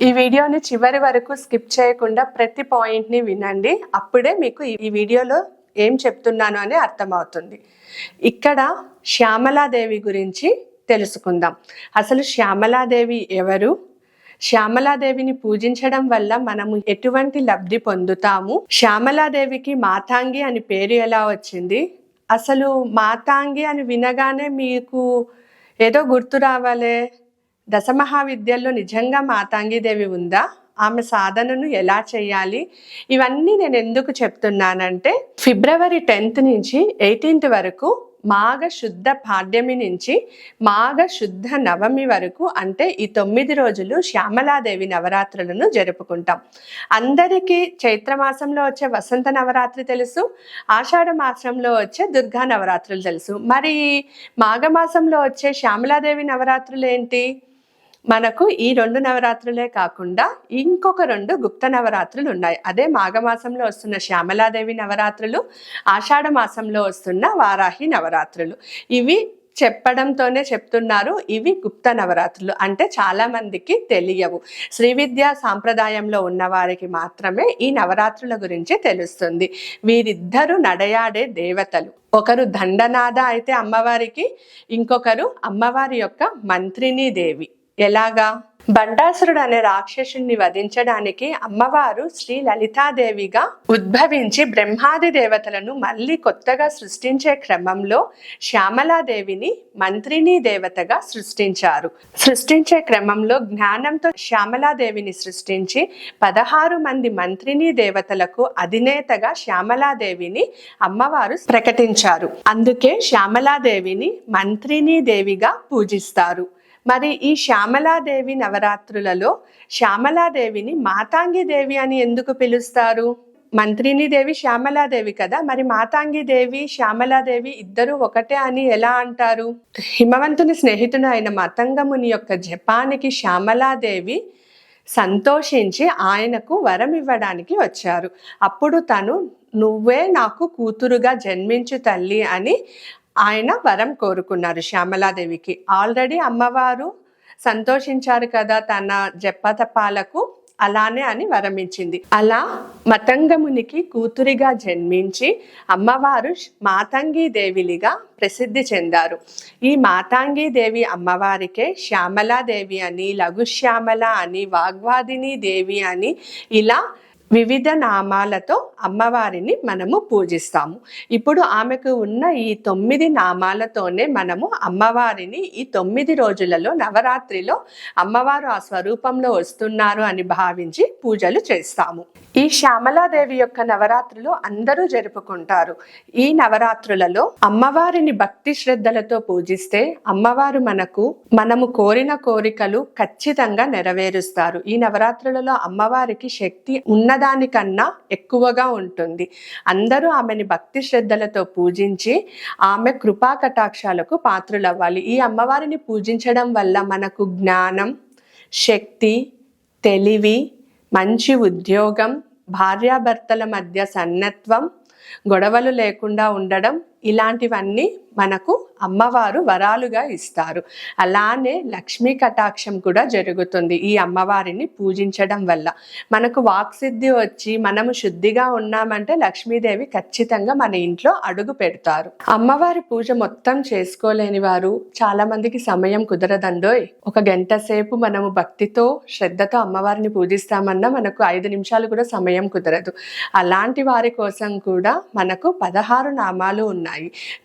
ఈ వీడియోని చివరి వరకు స్కిప్ చేయకుండా ప్రతి పాయింట్ని వినండి. అప్పుడే మీకు ఈ- ఈ వీడియోలో ఏం చెప్తున్నాను అని అర్థమవుతుంది. ఇక్కడ శ్యామలాదేవి గురించి తెలుసుకుందాం. అసలు శ్యామలాదేవి ఎవరు? శ్యామలాదేవిని పూజించడం వల్ల మనము ఎటువంటి లబ్ధి పొందుతాము? శ్యామలాదేవికి మాతాంగి అని పేరు ఎలా వచ్చింది? అసలు మాతాంగి అని వినగానే మీకు ఏదో గుర్తు రావాలే. దశమహావిద్యల్లో నిజంగా మాతాంగిదేవి ఉందా? ఆమె సాధనను ఎలా చేయాలి? ఇవన్నీ నేను ఎందుకు చెప్తున్నానంటే ఫిబ్రవరి టెన్త్ నుంచి ఎయిటీన్త్ వరకు మాఘ శుద్ధ పాడ్యమి నుంచి మాఘ శుద్ధ నవమి వరకు అంటే ఈ తొమ్మిది రోజులు శ్యామలాదేవి నవరాత్రులను జరుపుకుంటాం. అందరికీ చైత్రమాసంలో వచ్చే వసంత నవరాత్రి తెలుసు ఆషాఢ మాసంలో వచ్చే దుర్గా నవరాత్రులు తెలుసు. మరి మాఘమాసంలో వచ్చే శ్యామలాదేవి నవరాత్రులు ఏంటి? మనకు ఈ రెండు నవరాత్రులే కాకుండా ఇంకొక రెండు గుప్త నవరాత్రులు ఉన్నాయి. అదే మాఘమాసంలో వస్తున్న శ్యామలాదేవి నవరాత్రులు ఆషాఢ మాసంలో వస్తున్న వారాహి నవరాత్రులు. ఇవి చెప్పడంతోనే చెప్తున్నారు ఇవి గుప్త నవరాత్రులు. అంటే చాలా మందికి తెలియవు. శ్రీ విద్యా సాంప్రదాయంలో ఉన్న వారికి మాత్రమే ఈ నవరాత్రుల గురించి తెలుస్తుంది. వీరిద్దరూ నడయాడే దేవతలు. ఒకరు దండనాథ అయితే అమ్మవారికి ఇంకొకరు అమ్మవారి యొక్క మంత్రిని దేవి. ఎలాగా? బండాసురుడు అనే రాక్షసుని వధించడానికి అమ్మవారు శ్రీ లలితాదేవిగా ఉద్భవించి బ్రహ్మాది దేవతలను మళ్ళీ కొత్తగా సృష్టించే క్రమంలో శ్యామలాదేవిని మంత్రిని దేవతగా సృష్టించారు. సృష్టించే క్రమంలో జ్ఞానంతో శ్యామలాదేవిని సృష్టించి పదహారు మంది మంత్రిని దేవతలకు అధినేతగా శ్యామలాదేవిని అమ్మవారు ప్రకటించారు. అందుకే శ్యామలాదేవిని మంత్రిని దేవిగా పూజిస్తారు. మరి ఈ శ్యామలాదేవి నవరాత్రులలో శ్యామలాదేవిని మాతాంగి దేవి అని ఎందుకు పిలుస్తారు? మంత్రిని దేవి శ్యామలాదేవి కదా మరి మాతాంగి దేవి శ్యామలాదేవి ఇద్దరు ఒకటే అని ఎలా అంటారు? హిమవంతుని స్నేహితుడు అయిన మతంగముని యొక్క జపానికి శ్యామలాదేవి సంతోషించి ఆయనకు వరం ఇవ్వడానికి వచ్చారు. అప్పుడు తను నువ్వే నాకు కూతురుగా జన్మించు తల్లి అని ఆయన వరం కోరుకున్నారు. శ్యామలాదేవికి ఆల్రెడీ అమ్మవారు సంతోషించారు కదా తన జపతపాలకు అలానే అని వరమించింది అలా మతంగమునికి కూతురిగా జన్మించి అమ్మవారు మాతంగి దేవిలిగా ప్రసిద్ధి చెందారు. ఈ మాతాంగి దేవి అమ్మవారికే శ్యామలాదేవి అని లఘుశ్యామల అని వాగ్వాదిని దేవి అని ఇలా వివిధ నామాలతో అమ్మవారిని మనము పూజిస్తాము. ఇప్పుడు ఆమెకు ఉన్న ఈ తొమ్మిది నామాలతోనే మనము అమ్మవారిని ఈ తొమ్మిది రోజులలో నవరాత్రిలో అమ్మవారు ఆ స్వరూపంలో వస్తున్నారు అని భావించి పూజలు చేస్తాము. ఈ శ్యామలాదేవి యొక్క నవరాత్రులు అందరూ జరుపుకుంటారు. ఈ నవరాత్రులలో అమ్మవారిని భక్తి శ్రద్ధలతో పూజిస్తే అమ్మవారు మనకు మనము కోరిన కోరికలు ఖచ్చితంగా నెరవేరుస్తారు. ఈ నవరాత్రులలో అమ్మవారికి శక్తి ఉన్న ఉన్నదానికన్నా ఎక్కువగా ఉంటుంది. అందరూ ఆమెని భక్తి శ్రద్ధలతో పూజించి ఆమె కృపా కటాక్షాలకు పాత్రులవ్వాలి. ఈ అమ్మవారిని పూజించడం వల్ల మనకు జ్ఞానం శక్తి తెలివి మంచి ఉద్యోగం భార్యాభర్తల మధ్య సన్నత్వం గొడవలు లేకుండా ఉండడం ఇలాంటివన్నీ మనకు అమ్మవారు వరాలుగా ఇస్తారు. అలానే లక్ష్మీ కటాక్షం కూడా జరుగుతుంది ఈ అమ్మవారిని పూజించడం వల్ల. మనకు వాక్సిద్ధి వచ్చి మనము శుద్ధిగా ఉన్నామంటే లక్ష్మీదేవి ఖచ్చితంగా మన ఇంట్లో అడుగు పెడతారు. అమ్మవారి పూజ మొత్తం చేసుకోలేని వారు చాలా మందికి సమయం కుదరదండోయ్. ఒక గంట సేపు మనము భక్తితో శ్రద్ధతో అమ్మవారిని పూజిస్తామన్నా మనకు ఐదు నిమిషాలు కూడా సమయం కుదరదు. అలాంటి వారి కోసం కూడా మనకు పదహారు నామాలు ఉన్నాయి.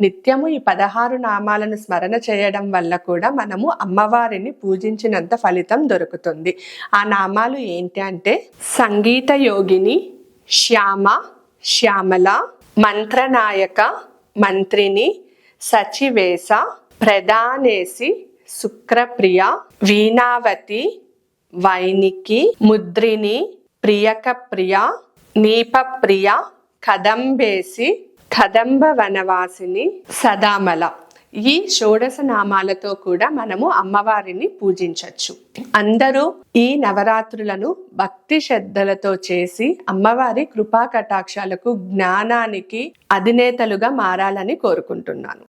నిత్యము ఈ పదహారు నామాలను స్మరణ చేయడం వల్ల కూడా మనము అమ్మవారిని పూజించినంత ఫలితం దొరుకుతుంది. ఆ నామాలు ఏంటి అంటే సంగీత యోగిని శ్యామ శ్యామల మంత్రనాయక మంత్రిని సచివేశ ప్రధానేసి శుక్రప్రియ వీణావతి వైనికి ముద్రిని ప్రియక ప్రియ నీపప్రియ కదంబేసి కదంబ వనవాసిని సదామల. ఈ షోడశ నామాలతో కూడా మనము అమ్మవారిని పూజించవచ్చు అందరూ ఈ నవరాత్రులను భక్తి శ్రద్ధలతో చేసి అమ్మవారి కృపా కటాక్షాలకు జ్ఞానానికి అధినేతలుగా మారాలని కోరుకుంటున్నాను.